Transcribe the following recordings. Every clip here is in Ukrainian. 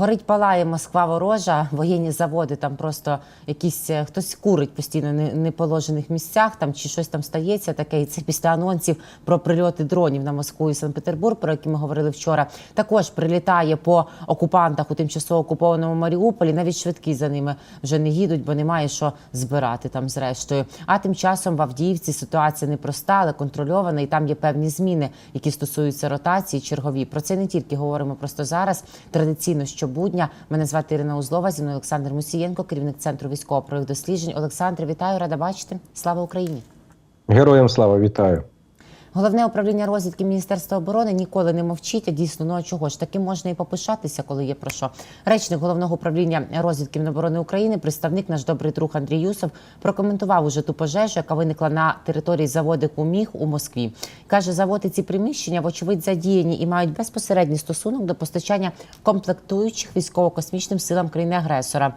горить палає Москва ворожа, воєнні заводи, там просто якісь е, хтось курить постійно не- неположених місцях, там чи щось там стається таке. І це після анонсів про прильоти дронів на Москву і Санкт-Петербург, про які ми говорили вчора. Також прилітає по окупантах у тимчасово окупованому Маріуполі. Навіть швидкі за ними вже не їдуть, бо немає що збирати там зрештою. А тим часом в Авдіївці ситуація непроста, але контрольована, і там є певні зміни, які стосуються ротації, чергові. Про це не тільки говоримо просто зараз. Традиційно щобудня. Мене звати Ірина Узлова, зі мною Олександр Мусієнко, керівник центру військово-правих досліджень. Олександр, вітаю, рада бачити. Слава Україні! Героям слава вітаю. Головне управління розвідки Міністерства оборони ніколи не мовчить. А дійсно, ну а чого ж таки можна і попишатися, коли є про що. Речник головного управління розвідки Міноборони України, представник наш добрий друг Андрій Юсов, прокоментував уже ту пожежу, яка виникла на території заводику Міг у Москві. каже, заводи ці приміщення, вочевидь, задіяні і мають безпосередній стосунок до постачання комплектуючих військово-космічним силам країни-агресора.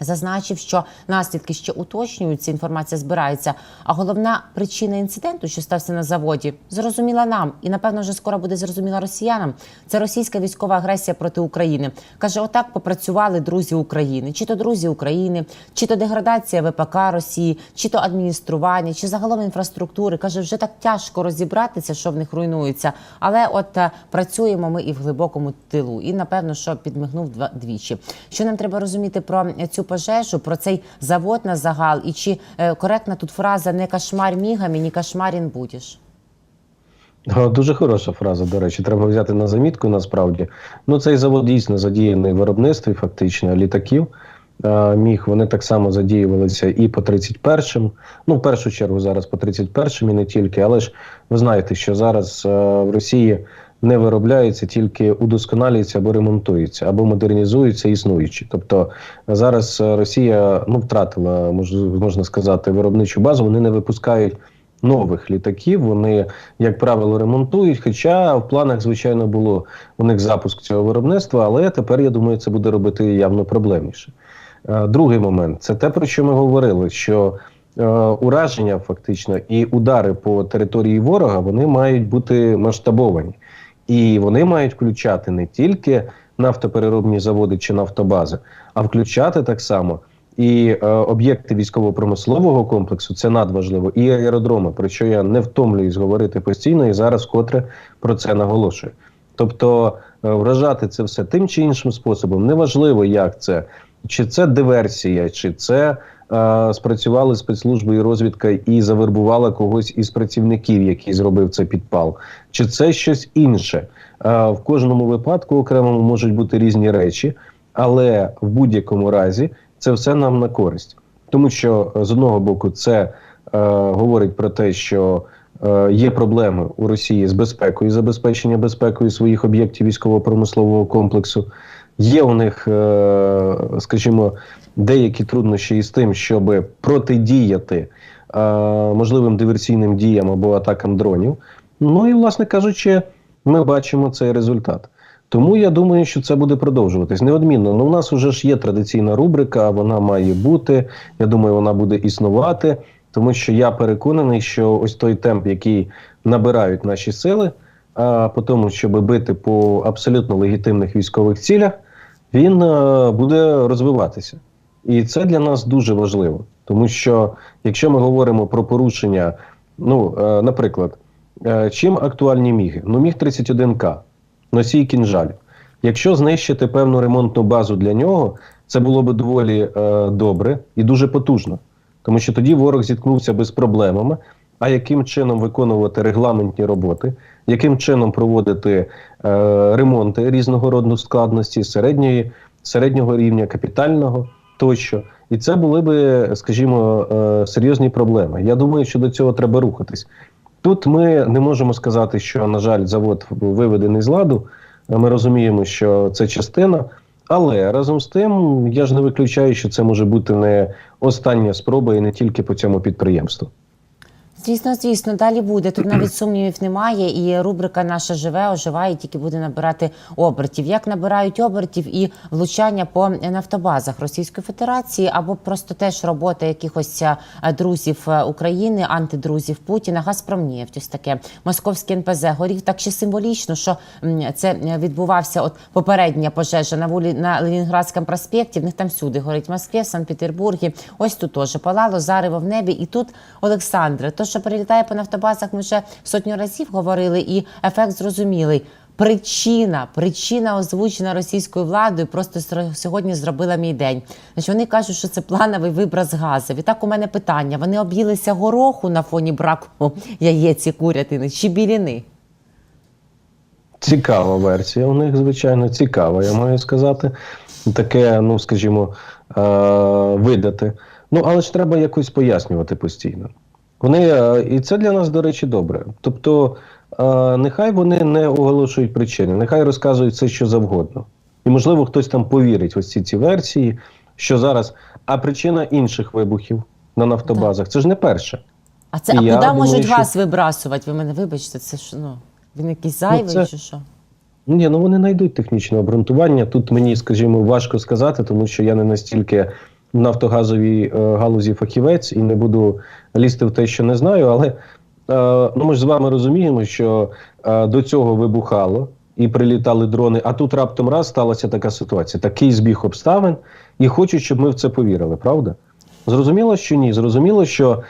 Зазначив, що наслідки ще уточнюються, інформація збирається. А головна причина інциденту, що стався на заводі, зрозуміла нам, і напевно вже скоро буде зрозуміла росіянам. Це російська військова агресія проти України. каже: отак попрацювали друзі України, чи то друзі України, чи то деградація ВПК Росії, чи то адміністрування, чи загалом інфраструктури. каже, вже так тяжко розібратися, що в них руйнується. Але от е, працюємо ми і в глибокому тилу. І напевно, що підмигнув двічі. Що нам треба розуміти про цю пожежу, про цей завод на загал, і чи е, коректна тут фраза не кошмар мігами, ні кошмарін будеш. Дуже хороша фраза, до речі, треба взяти на замітку насправді. Ну, цей завод дійсно задіяний в виробництві, фактично, літаків. Е, Міг вони так само задіювалися і по 31-м. Ну, в першу чергу, зараз по 31-м і не тільки. Але ж ви знаєте, що зараз е, в Росії не виробляються, тільки удосконалюються або ремонтуються, або модернізуються існуючі. Тобто зараз е, Росія ну, втратила, можна сказати, виробничу базу, вони не випускають нових літаків. Вони, як правило, ремонтують. Хоча в планах, звичайно, було у них запуск цього виробництва, але тепер я думаю, це буде робити явно проблемніше. Е, Другий момент це те, про що ми говорили, що е, ураження фактично і удари по території ворога вони мають бути масштабовані, і вони мають включати не тільки нафтопереробні заводи чи нафтобази, а включати так само і е, об'єкти військово-промислового комплексу це надважливо, і аеродроми, про що я не втомлююсь говорити постійно, і зараз вкотре про це наголошую. Тобто е, вражати це все тим чи іншим способом, неважливо, як це, чи це диверсія, чи це е, спрацювали спецслужби і розвідка і завербувала когось із працівників, який зробив це підпал, чи це щось інше. Е, в кожному випадку окремому можуть бути різні речі, але в будь-якому разі це все нам на користь, тому що е, з одного боку це е, говорить про те, що е, є проблеми у Росії з безпекою, забезпечення безпекою своїх об'єктів військово-промислового комплексу. Є у них, е, скажімо, деякі труднощі із тим, щоб протидіяти е, можливим диверсійним діям або атакам дронів. Ну і, власне кажучи, ми бачимо цей результат. Тому я думаю, що це буде продовжуватись неодмінно. Ну, у нас вже ж є традиційна рубрика, вона має бути. Я думаю, вона буде існувати, тому що я переконаний, що ось той темп, який набирають наші сили, а по тому, щоб бити по абсолютно легітимних військових цілях, він е, буде розвиватися. І це для нас дуже важливо, тому що якщо ми говоримо про порушення, ну, е, наприклад, е, чим актуальні міги? Ну, міг 31К носій кінжалів. Якщо знищити певну ремонтну базу для нього, це було б доволі добре і дуже потужно, тому що тоді ворог зіткнувся би з проблемами. А яким чином виконувати регламентні роботи, яким чином проводити е, ремонти різного роду складності середньої, середнього рівня, капітального тощо, і це були би, скажімо, е, серйозні проблеми. Я думаю, що до цього треба рухатись. Тут ми не можемо сказати, що, на жаль, завод виведений з ладу. Ми розуміємо, що це частина, але разом з тим я ж не виключаю, що це може бути не остання спроба і не тільки по цьому підприємству. Звісно, звісно, далі буде. Тут навіть сумнівів немає. І рубрика наша живе, оживає, тільки буде набирати обертів. Як набирають обертів і влучання по нафтобазах Російської Федерації, або просто теж робота якихось е, друзів е, України, антидрузів Путіна, Газпромнефть, ось таке московське НПЗ горів так ще символічно, що це е, відбувався от попередня пожежа на вулі на Ленінградському проспекті. В них там всюди горить в Москві, Санкт-Петербургі. Ось тут теж палало зарево в небі. І тут Олександре, то що перелітає по нафтобазах, ми вже сотню разів говорили, і ефект зрозумілий. Причина, причина озвучена російською владою, просто сьогодні зробила мій день. Значить, вони кажуть, що це плановий виброс газів. І так у мене питання: вони об'їлися гороху на фоні браку яєць і курятини чи біліни? Цікава версія у них, звичайно, цікава, я маю сказати. Таке, ну скажімо, е- видати. Ну, але ж треба якось пояснювати постійно. Вони, е, і це для нас, до речі, добре. Тобто, е- нехай вони не оголошують причини, нехай розказують все, що завгодно. І, можливо, хтось там повірить в ось ці, ці версії, що зараз. А причина інших вибухів на нафтобазах це ж не перше. А це І а куди думаю, можуть що- вибрасувати? Ви мене вибачте, це ж ну він якийсь зайвий це- чи що? Ні, ну вони знайдуть технічне обґрунтування. Тут мені, скажімо, важко сказати, тому що я не настільки нафтогазовій е, галузі фахівець і не буду лізти в те, що не знаю. Але е, ну, ми ж з вами розуміємо, що е, до цього вибухало і прилітали дрони, а тут раптом раз сталася така ситуація, такий збіг обставин, і хочуть, щоб ми в це повірили, правда? Зрозуміло, що ні. Зрозуміло, що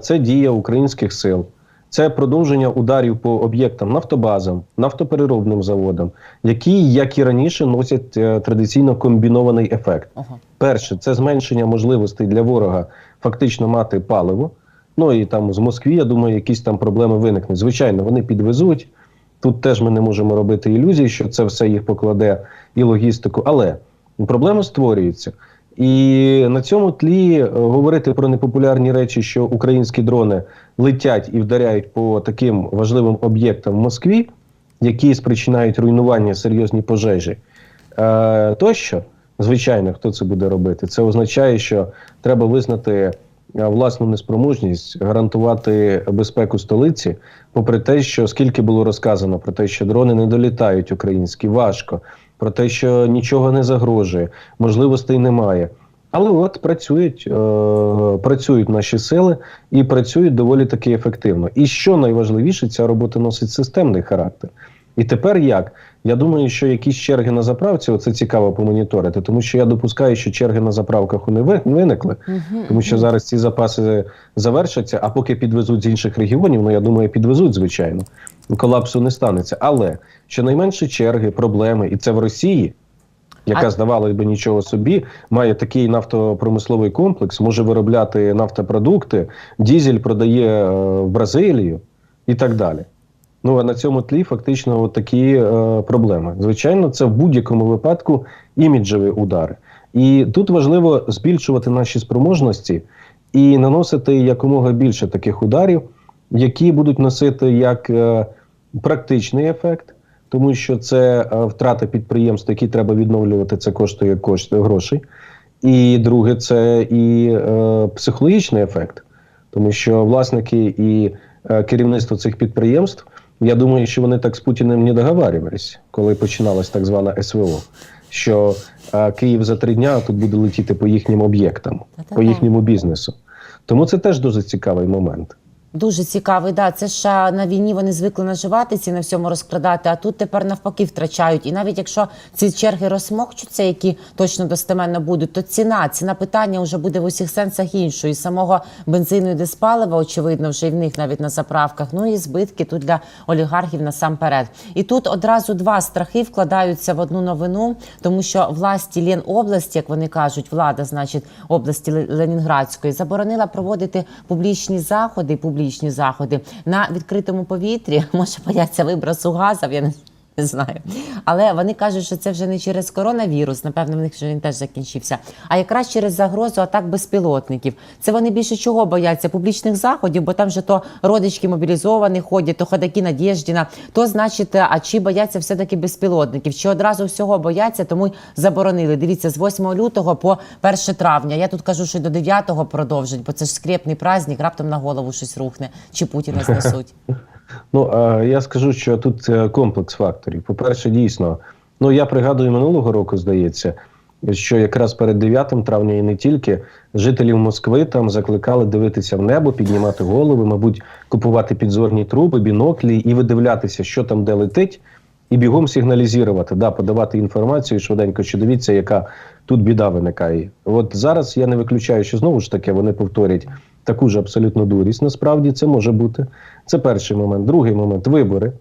це дія українських сил. Це продовження ударів по об'єктам нафтобазам, нафтопереробним заводам, які, як і раніше, носять е, традиційно комбінований ефект. Ого. Перше, це зменшення можливостей для ворога фактично мати паливо. Ну і там з Москві, я думаю, якісь там проблеми виникнуть. Звичайно, вони підвезуть. Тут теж ми не можемо робити ілюзій, що це все їх покладе і логістику. Але проблема створюється. І на цьому тлі е, говорити про непопулярні речі, що українські дрони летять і вдаряють по таким важливим об'єктам в Москві, які спричинають руйнування, серйозні пожежі, е, тощо, звичайно, хто це буде робити? Це означає, що треба визнати е, власну неспроможність гарантувати безпеку столиці, попри те, що скільки було розказано про те, що дрони не долітають українські, важко, про те, що нічого не загрожує, можливостей немає. Але от працюють, е, працюють наші сили і працюють доволі таки ефективно. І що найважливіше, ця робота носить системний характер. І тепер як? Я думаю, що якісь черги на заправці, це цікаво помоніторити, тому що я допускаю, що черги на заправках вони виникли, тому що зараз ці запаси завершаться, а поки підвезуть з інших регіонів, ну я думаю, підвезуть, звичайно. Колапсу не станеться. Але щонайменше черги, проблеми, і це в Росії, яка здавалось би нічого собі, має такий нафтопромисловий комплекс, може виробляти нафтопродукти, дізель продає е, в Бразилію і так далі. Ну а на цьому тлі фактично от такі е, проблеми. Звичайно, це в будь-якому випадку іміджеві удари. І тут важливо збільшувати наші спроможності і наносити якомога більше таких ударів, які будуть носити як е, практичний ефект, тому що це е, втрата підприємств, які треба відновлювати, це коштує кошти грошей. І друге, це і е, психологічний ефект, тому що власники і е, керівництво цих підприємств, я думаю, що вони так з Путіним не договарювались, коли починалась так звана СВО. Що а, Київ за три дня тут буде летіти по їхнім об'єктам, по їхньому бізнесу. Тому це теж дуже цікавий момент. Дуже цікавий, да. Це ж на війні вони звикли наживатися і на всьому розкрадати, а тут тепер навпаки втрачають. І навіть якщо ці черги розсмокчуться, які точно достеменно будуть, то ціна, ціна питання вже буде в усіх сенсах іншою. І самого бензину і диспалива, очевидно, вже і в них навіть на заправках. Ну і збитки тут для олігархів насамперед. І тут одразу два страхи вкладаються в одну новину, тому що власті Ленобласті, як вони кажуть, влада, значить, області Ленінградської, заборонила проводити публічні заходи, публічні заходи на відкритому повітрі. Може, бояться вибросу газів. Я не Не знаю. Але вони кажуть, що це вже не через коронавірус, напевно, в них вже він теж закінчився, а якраз через загрозу атак безпілотників. Це вони більше чого бояться публічних заходів, бо там же то родички мобілізовані ходять, то ходаки Надєждіна, то значить, а чи бояться все-таки безпілотників, чи одразу всього бояться, тому й заборонили. Дивіться, з 8 лютого по 1 травня. Я тут кажу, що до 9 продовжать, бо це ж скрепний праздник, раптом на голову щось рухне, чи Путіна знесуть. Ну а я скажу, що тут е, комплекс факторів. По-перше, дійсно, ну я пригадую минулого року, здається, що якраз перед 9 травня і не тільки жителів Москви там закликали дивитися в небо, піднімати голови, мабуть, купувати підзорні труби, біноклі і видивлятися, що там де летить, і бігом сигналізувати, да, подавати інформацію швиденько, що дивіться, яка тут біда виникає. От зараз я не виключаю, що знову ж таки вони повторять таку ж абсолютно дурість. Насправді це може бути. Це перший момент. Другий момент вибори.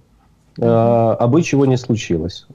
Аби чого не случилось.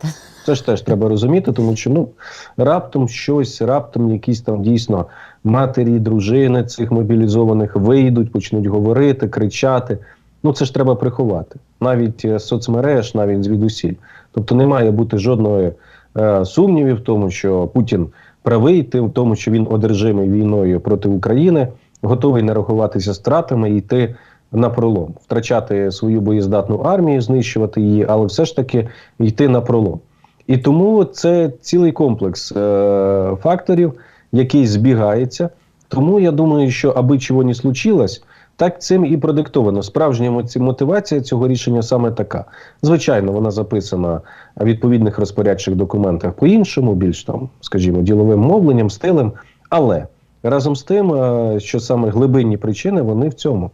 Це ж теж треба розуміти, тому що ну раптом щось, раптом якісь там дійсно матері, дружини цих мобілізованих вийдуть, почнуть говорити, кричати. Ну це ж треба приховати. Навіть е, з соцмереж, навіть звідусіль. Тобто не має бути жодної е, сумнівів в тому, що Путін правий, ти в тому, що він одержимий війною проти України, готовий не рахуватися стратами і йти на пролом, втрачати свою боєздатну армію, знищувати її, але все ж таки йти на пролом. І тому це цілий комплекс е- факторів, який збігається. Тому я думаю, що аби чого не случилось, так цим і продиктовано. Справжня мотивація цього рішення саме така. Звичайно, вона записана в відповідних розпорядчих документах по-іншому, більш там, скажімо, діловим мовленням, стилем. Але разом з тим, е, що саме глибинні причини, вони в цьому.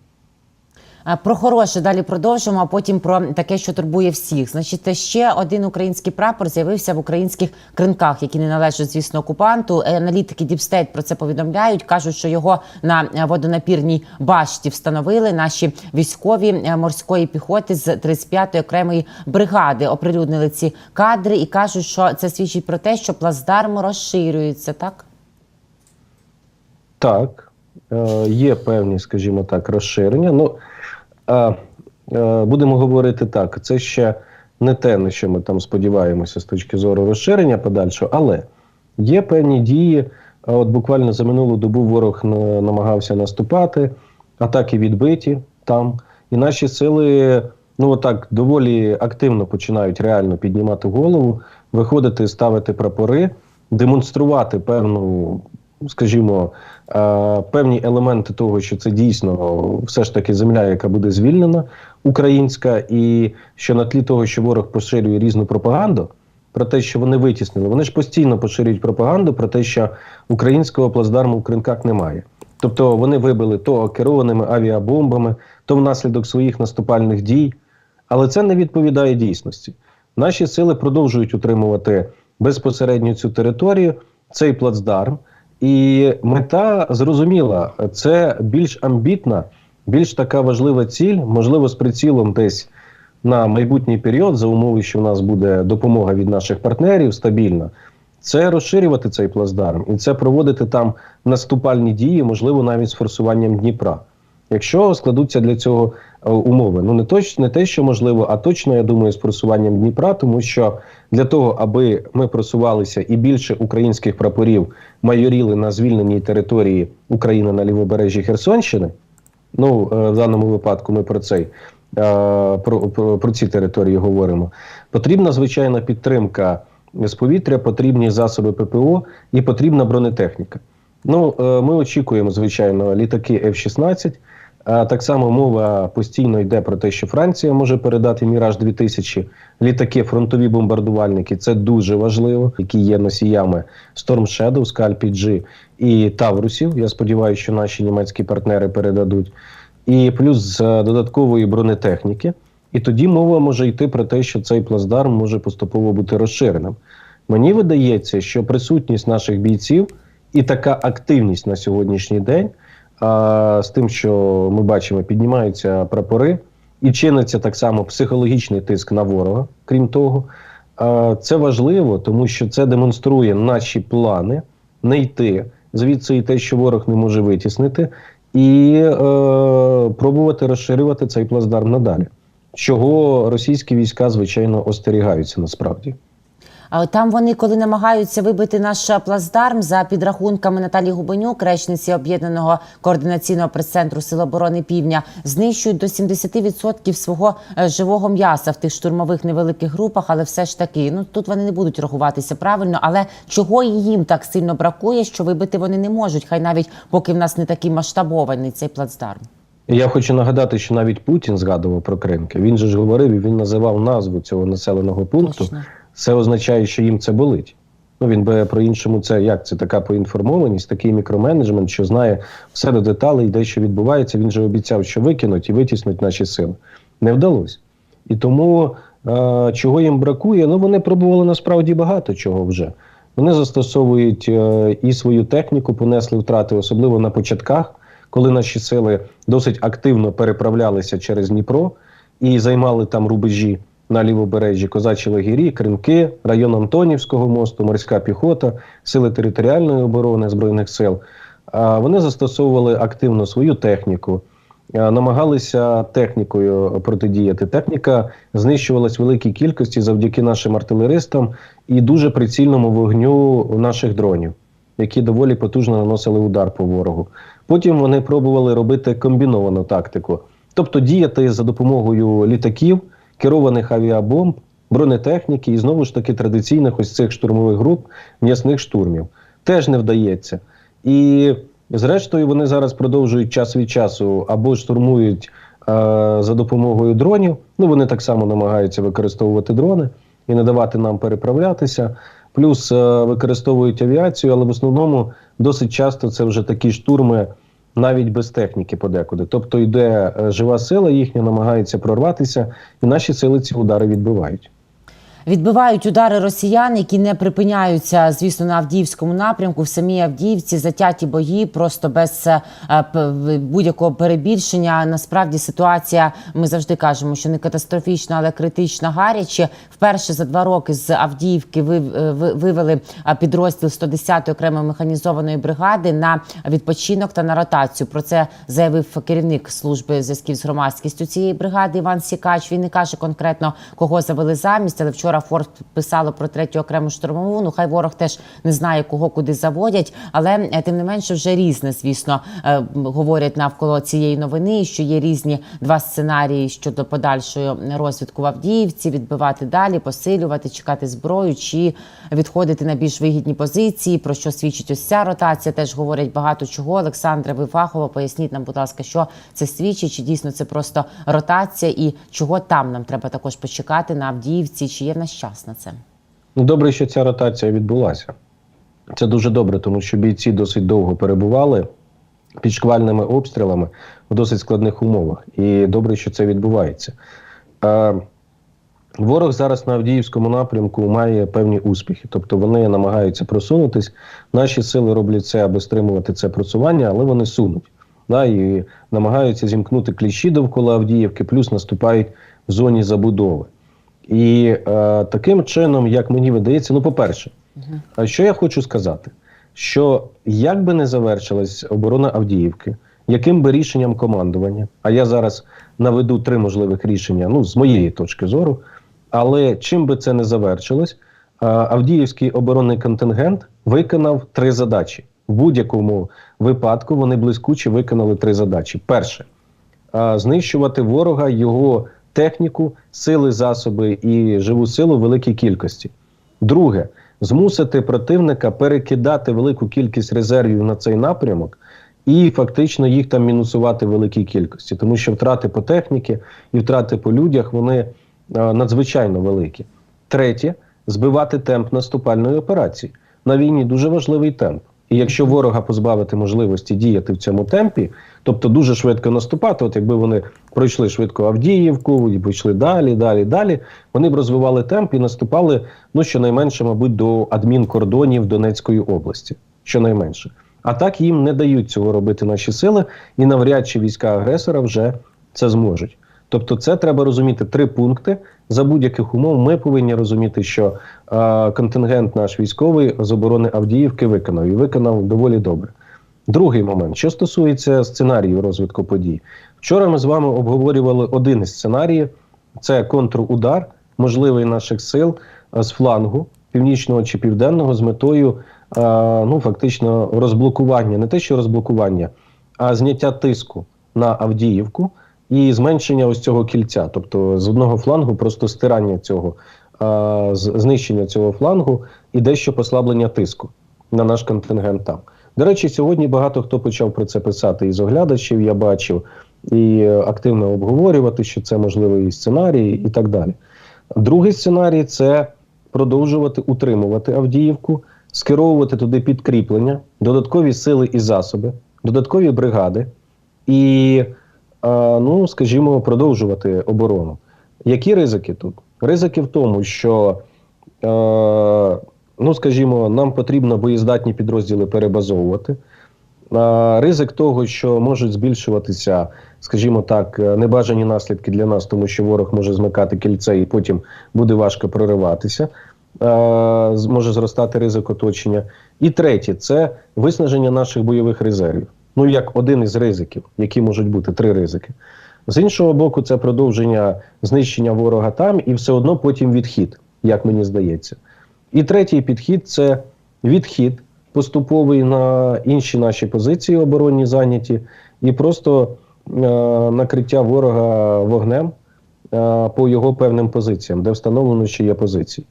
Про хороше далі продовжимо, а потім про таке, що турбує всіх. Значить, ще один український прапор з'явився в українських кринках, які не належать, звісно, окупанту. Е, Аналітики Діпстейт про це повідомляють. кажуть, що його на е, водонапірній башті встановили наші військові е, морської піхоти з 35-ї окремої бригади. Оприлюднили ці кадри і кажуть, що це свідчить про те, що плацдарм розширюється. Так Так, е, є певні, скажімо так, розширення. Ну, е, будемо говорити так, це ще не те, на що ми там сподіваємося з точки зору розширення подальшого, але є певні дії. От буквально за минулу добу ворог на- намагався наступати, атаки відбиті там. І наші сили, ну отак, доволі активно починають реально піднімати голову, виходити, ставити прапори, демонструвати певну, скажімо, певні елементи того, що це дійсно все ж таки земля, яка буде звільнена, українська, і що на тлі того, що ворог поширює різну пропаганду. Про те, що вони витіснили, вони ж постійно поширюють пропаганду про те, що українського плацдарму в кринках немає. Тобто вони вибили то керованими авіабомбами, то внаслідок своїх наступальних дій. Але це не відповідає дійсності. Наші сили продовжують утримувати безпосередньо цю територію, цей плацдарм. І мета зрозуміла, це більш амбітна, більш така важлива ціль, можливо, з прицілом десь на майбутній період, за умови, що в нас буде допомога від наших партнерів стабільна. Це розширювати цей плацдарм і це проводити там наступальні дії, можливо, навіть з форсуванням Дніпра. Якщо складуться для цього е, умови, ну не точ, не те, що можливо, а точно я думаю, з просуванням Дніпра, тому що для того, аби ми просувалися і більше українських прапорів майоріли на звільненій території України на лівобережжі Херсонщини. Ну е, в даному випадку ми про цей. е, Про, про, про ці території говоримо. Потрібна звичайна підтримка з повітря, потрібні засоби ППО і потрібна бронетехніка. Ну, ми очікуємо, звичайно, літаки F-16. А так само мова постійно йде про те, що Франція може передати Міраж 2000 літаки, фронтові бомбардувальники. Це дуже важливо, які є носіями Storm Shadow, Scalp G і Таврусів. Я сподіваюся, що наші німецькі партнери передадуть. І плюс з е, додаткової бронетехніки. І тоді мова може йти про те, що цей плацдарм може поступово бути розширеним. Мені видається, що присутність наших бійців і така активність на сьогоднішній день, з тим, що ми бачимо, піднімаються прапори, і чиниться так само психологічний тиск на ворога. Крім того, це важливо, тому що це демонструє наші плани не йти звідси і те, що ворог не може витіснити, і е, пробувати розширювати цей плацдарм надалі. чого російські війська, звичайно, остерігаються насправді. А там вони, коли намагаються вибити наш плацдарм, за підрахунками Наталі Губенюк, речниці об'єднаного координаційного прес-центру Сил оборони Півдня, знищують до 70% свого е, живого м'яса в тих штурмових невеликих групах, але все ж таки, ну тут вони не будуть рахуватися правильно. Але чого їм так сильно бракує, що вибити вони не можуть, хай навіть поки в нас не такий масштабований цей плацдарм. Я хочу нагадати, що навіть Путін згадував про Кринки. Він же ж говорив і він називав назву цього населеного пункту. Точно. Це означає, що їм це болить. Ну він би про іншому це як це така поінформованість, такий мікроменеджмент, що знає все до деталей, де що відбувається. Він же обіцяв, що викинуть і витіснуть наші сили. Не вдалося. І тому е, чого їм бракує? Ну вони пробували насправді багато чого вже. Вони застосовують е, і свою техніку, понесли втрати, особливо на початках, коли наші сили досить активно переправлялися через Дніпро і займали там рубежі на лівобережжі Козачі лагері, Кринки, район Антонівського мосту, морська піхота, сили територіальної оборони збройних сил. Вони застосовували активно свою техніку, намагалися технікою протидіяти. Техніка знищувалась в великій кількості завдяки нашим артилеристам і дуже прицільному вогню наших дронів, які доволі потужно наносили удар по ворогу. Потім вони пробували робити комбіновану тактику, тобто діяти за допомогою літаків, керованих авіабомб, бронетехніки і знову ж таки традиційних ось цих штурмових груп м'ясних штурмів. Теж не вдається. І зрештою вони зараз продовжують час від часу або штурмують е, за допомогою дронів. Ну вони так само намагаються використовувати дрони і не давати нам переправлятися. Плюс е, використовують авіацію, але в основному досить часто це вже такі штурми навіть без техніки подекуди. Тобто йде е, жива сила, їхня намагається прорватися, і наші сили ці удари відбивають. Відбивають удари росіян, які не припиняються, звісно, на Авдіївському напрямку. В самій Авдіївці затяті бої, просто без е, будь-якого перебільшення. Насправді ситуація, ми завжди кажемо, що не катастрофічна, але критична гаряче. Вперше за два роки з Авдіївки е, вивели е, підрозділ 110-ї окремої механізованої бригади на відпочинок та на ротацію. Про це заявив керівник служби зв'язків з громадськістю цієї бригади Іван Сікач. Він не каже конкретно кого завели замість, але вчора Форт писало про третю окрему штурмову. Ну хай ворог теж не знає, кого куди заводять, але е, тим не менше вже різне, звісно, е, говорять навколо цієї новини, що є різні два сценарії щодо подальшої розвідку в Авдіївці, відбивати далі, посилювати, чекати зброю чи відходити на більш вигідні позиції. Про що свідчить ось ця ротація? Теж говорять багато чого. Олександра Вифахова, поясніть нам, будь ласка, що це свідчить, чи дійсно це просто ротація, і чого там нам треба також почекати на Авдіївці, чи є в нас час на це? Ну, добре, що ця ротація відбулася. Це дуже добре, тому що бійці досить довго перебували під шквальними обстрілами в досить складних умовах. І добре, що це відбувається. Ворог зараз на Авдіївському напрямку має певні успіхи, тобто вони намагаються просунутись. Наші сили роблять це, аби стримувати це просування, але вони сунуть. Да, і намагаються зімкнути кліщі довкола Авдіївки, плюс наступають в зоні забудови. І е, таким чином, як мені видається, ну, по-перше, а що я хочу сказати? Що як би не завершилась оборона Авдіївки, яким би рішенням командування, а я зараз наведу три можливих рішення, ну, з моєї точки зору, але чим би це не завершилось, Авдіївський оборонний контингент виконав три задачі. В будь-якому випадку вони блискуче виконали три задачі. Перше знищувати ворога, його техніку, сили, засоби і живу силу в великій кількості. Друге, змусити противника перекидати велику кількість резервів на цей напрямок і фактично їх там мінусувати в великій кількості, тому що втрати по техніці і втрати по людях вони е, надзвичайно великі. Третє збивати темп наступальної операції. На війні дуже важливий темп. І якщо ворога позбавити можливості діяти в цьому темпі, тобто дуже швидко наступати, от якби вони пройшли швидко Авдіївку, і пішли далі, далі, далі, вони б розвивали темп і наступали, ну щонайменше, мабуть, до адмінкордонів Донецької області. Щонайменше. А так їм не дають цього робити наші сили, і навряд чи війська агресора вже це зможуть. Тобто, це треба розуміти три пункти. За будь-яких умов ми повинні розуміти, що е, контингент наш військовий з оборони Авдіївки виконав і виконав доволі добре. Другий момент, що стосується сценарію розвитку подій, вчора ми з вами обговорювали один із сценаріїв, це контрудар, можливий наших сил з флангу північного чи південного з метою е, ну фактично розблокування, не те, що розблокування, а зняття тиску на Авдіївку і зменшення ось цього кільця. Тобто з одного флангу просто стирання цього, знищення цього флангу і дещо послаблення тиску на наш контингент там. До речі, сьогодні багато хто почав про це писати із оглядачів, я бачив, і е, активно обговорювати, що це можливий сценарій і так далі. Другий сценарій це продовжувати утримувати Авдіївку, скеровувати туди підкріплення, додаткові сили і засоби, додаткові бригади і, ну, скажімо, продовжувати оборону. Які ризики тут? Ризики в тому, що, е, ну, скажімо, нам потрібно боєздатні підрозділи перебазовувати. Е, Ризик того, що можуть збільшуватися, скажімо так, е, небажані наслідки для нас, тому що ворог може змикати кільце і потім буде важко прориватися. Може зростати ризик оточення. І третє це виснаження наших бойових резервів. Ну, як один із ризиків, які можуть бути три ризики. З іншого боку, це продовження знищення ворога там і все одно потім відхід, як мені здається. І третій підхід це відхід поступовий на інші наші позиції оборонні зайняті, і просто е, накриття ворога вогнем е, по його певним позиціям, де встановлено, що є позиції.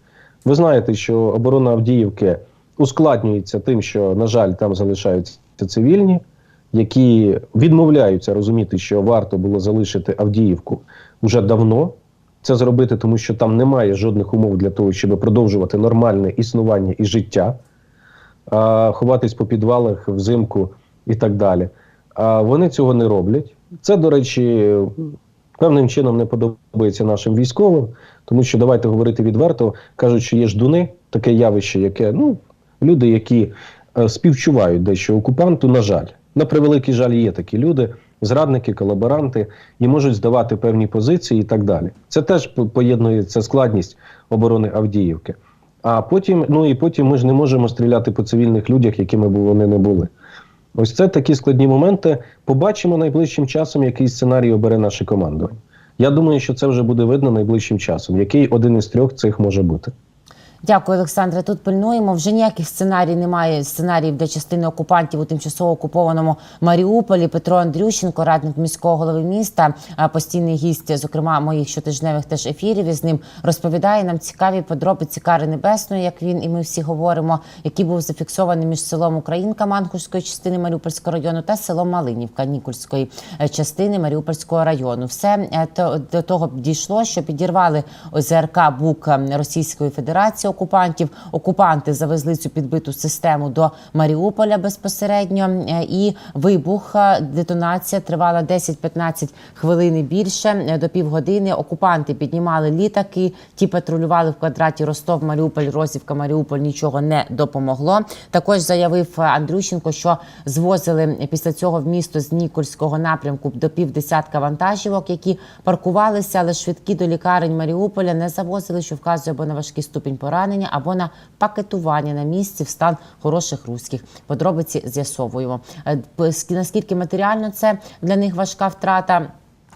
Ви знаєте, що оборона Авдіївки ускладнюється тим, що, на жаль, там залишаються цивільні, які відмовляються розуміти, що варто було залишити Авдіївку вже давно. Це зробити, тому що там немає жодних умов для того, щоб продовжувати нормальне існування і життя, а, ховатись по підвалах взимку і так далі. А вони цього не роблять. Це, до речі, певним чином не подобається нашим військовим, тому що давайте говорити відверто, кажуть, що є ждуни, таке явище, яке ну, люди, які е, співчувають дещо окупанту, на жаль. На превеликий жаль, є такі люди, зрадники, колаборанти, і можуть здавати певні позиції і так далі. Це теж по- поєднується складність оборони Авдіївки. А потім, ну і потім ми ж не можемо стріляти по цивільних людях, якими б вони не були. Ось це такі складні моменти. Побачимо найближчим часом, який сценарій обере наше командування. Я думаю, що це вже буде видно найближчим часом, який один із трьох цих може бути. Дякую, Олександре. Тут пильнуємо. Вже ніяких сценарій немає. Сценаріїв для частини окупантів у тимчасово окупованому Маріуполі. Петро Андрющенко, радник міського голови міста, постійний гість, зокрема моїх щотижневих теж ефірів із ним розповідає нам цікаві подробиці кари небесної, як він і ми всі говоримо, який був зафіксований між селом Українка Манкурської частини Маріупольського району та селом Малинівка Нікольської е, частини Маріупольського району. Все е, до того дійшло, що підірвали ОЗРК БУК е, Російської Федерації окупантів. Окупанти завезли цю підбиту систему до Маріуполя безпосередньо. е, І вибух, детонація тривала 10-15 хвилин більше е, до півгодини. Окупанти піднімали літаки, ті патрулювали в квадраті Ростов, Маріуполь, Розівка, Маріуполь. Нічого не допомогло. Також заявив Андрющенко, що звозили після цього в місто з Нікольського напрямку до півдесятка вантажівок, які паркувалися, але швидкі до лікарень Маріуполя не завозили, що вказує або на важкий ступінь поранення, або на пакетування на місці в стан хороших руських. Подробиці з'ясовуємо. Е, Наскільки матеріально це для них важка втрата?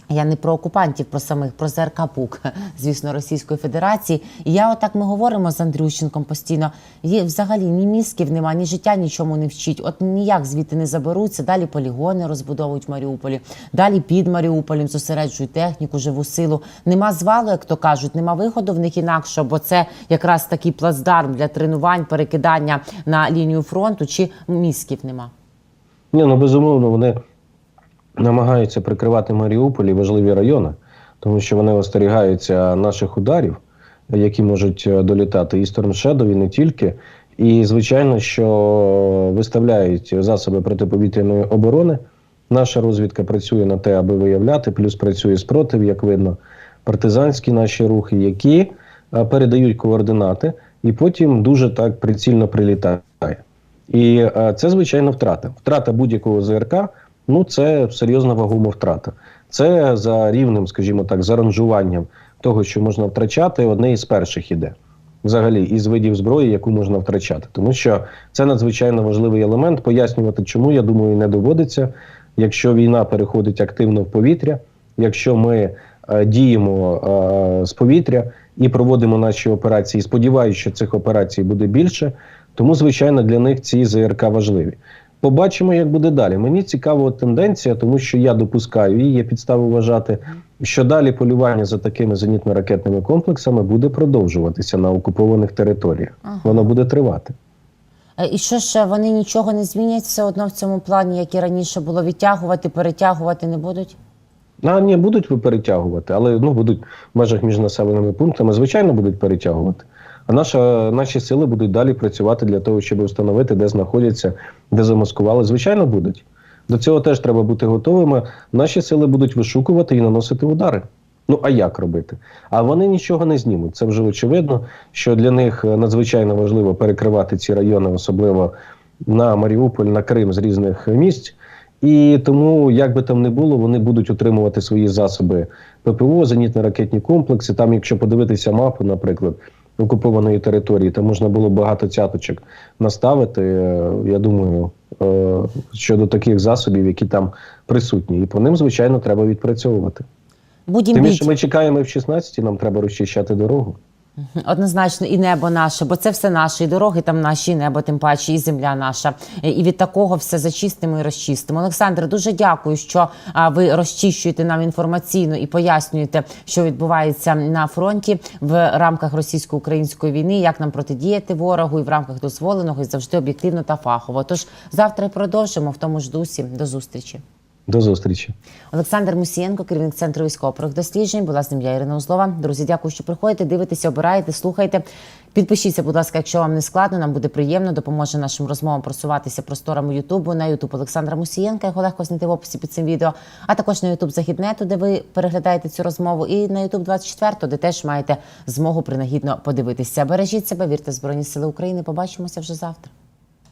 Я не про окупантів, про самих, про ЗРК ПУК, звісно, Російської Федерації. І я отак ми говоримо з Андрющенком постійно. Є взагалі ні мізків нема, ні життя нічому не вчить. От ніяк звідти не заберуться. Далі полігони розбудовують в Маріуполі, далі під Маріуполем зосереджують техніку, живу силу. Нема звалу, як то кажуть, нема виходу в них інакше, бо це якраз такий плацдарм для тренувань, перекидання на лінію фронту, чи мізків нема. Ні, ну безумовно, вони намагаються прикривати Маріуполь і важливі райони, тому що вони остерігаються наших ударів, які можуть е, долітати і Storm і не тільки. І звичайно, що виставляють засоби протиповітряної оборони. Наша розвідка працює на те, аби виявляти, плюс працює спротив, як видно, партизанські наші рухи, які е, передають координати, і потім дуже так прицільно прилітає. І е, це звичайно втрата. Втрата будь-якого ЗРК ну це серйозна вагома втрата. Це за рівнем, скажімо так, за ранжуванням того, що можна втрачати, одне із перших іде. Взагалі, із видів зброї, яку можна втрачати, тому що це надзвичайно важливий елемент. Пояснювати, чому я думаю, не доводиться. Якщо війна переходить активно в повітря, якщо ми е, діємо е, з повітря і проводимо наші операції. Сподіваюся, що цих операцій буде більше. Тому, звичайно, для них ці ЗРК важливі. Побачимо, як буде далі. Мені цікава тенденція, тому що я допускаю і є підстави вважати, що далі полювання за такими зенітно-ракетними комплексами буде продовжуватися на окупованих територіях. Ага. Воно буде тривати. І що ж вони нічого не змінять все одно в цьому плані, як і раніше було відтягувати, перетягувати не будуть? А ні, будуть перетягувати, але ну будуть в межах між населеними пунктами, звичайно, будуть перетягувати. А наша, наші сили будуть далі працювати для того, щоб встановити, де знаходяться, де замаскували. Звичайно, будуть. До цього теж треба бути готовими. Наші сили будуть вишукувати і наносити удари. Ну а як робити? А вони нічого не знімуть. Це вже очевидно, що для них е, надзвичайно важливо перекривати ці райони, особливо на Маріуполь, на Крим з різних місць. І тому, як би там не було, вони будуть утримувати свої засоби ППО, зенітно-ракетні комплекси. Там, якщо подивитися мапу, наприклад, окупованої території, там можна було багато цяточок наставити. е, Я думаю, е, щодо таких засобів, які там присутні, і по ним, звичайно, треба відпрацьовувати. Будім Тим більше ми чекаємо в 16 нам треба розчищати дорогу. Однозначно, і небо наше, бо це все наше, і дороги там наші, і небо, тим паче, і земля наша. Е, І від такого все зачистимо і розчистимо. Олександр, дуже дякую, що ви розчищуєте нам інформаційно і пояснюєте, що відбувається на фронті в рамках російсько-української війни, як нам протидіяти ворогу і в рамках дозволеного, і завжди об'єктивно та фахово. Тож завтра продовжимо в тому ж дусі. До зустрічі. До зустрічі. Олександр Мусієнко, керівник центру військово досліджень. Була з ним я Ірина Узлова. Друзі, дякую, що приходите, дивитеся, обираєте, слухайте. Підпишіться, будь ласка, якщо вам не складно, нам буде приємно. Допоможе нашим розмовам просуватися просторами Ютубу на Ютуб Олександра Мусієнка. Його легко знайти в описі під цим відео, а також на Ютуб Західнету, де ви переглядаєте цю розмову, і на Ютуб 24, де теж маєте змогу принагідно подивитися. Бережіть себе, вірте в Збройні Сили України. Побачимося вже завтра.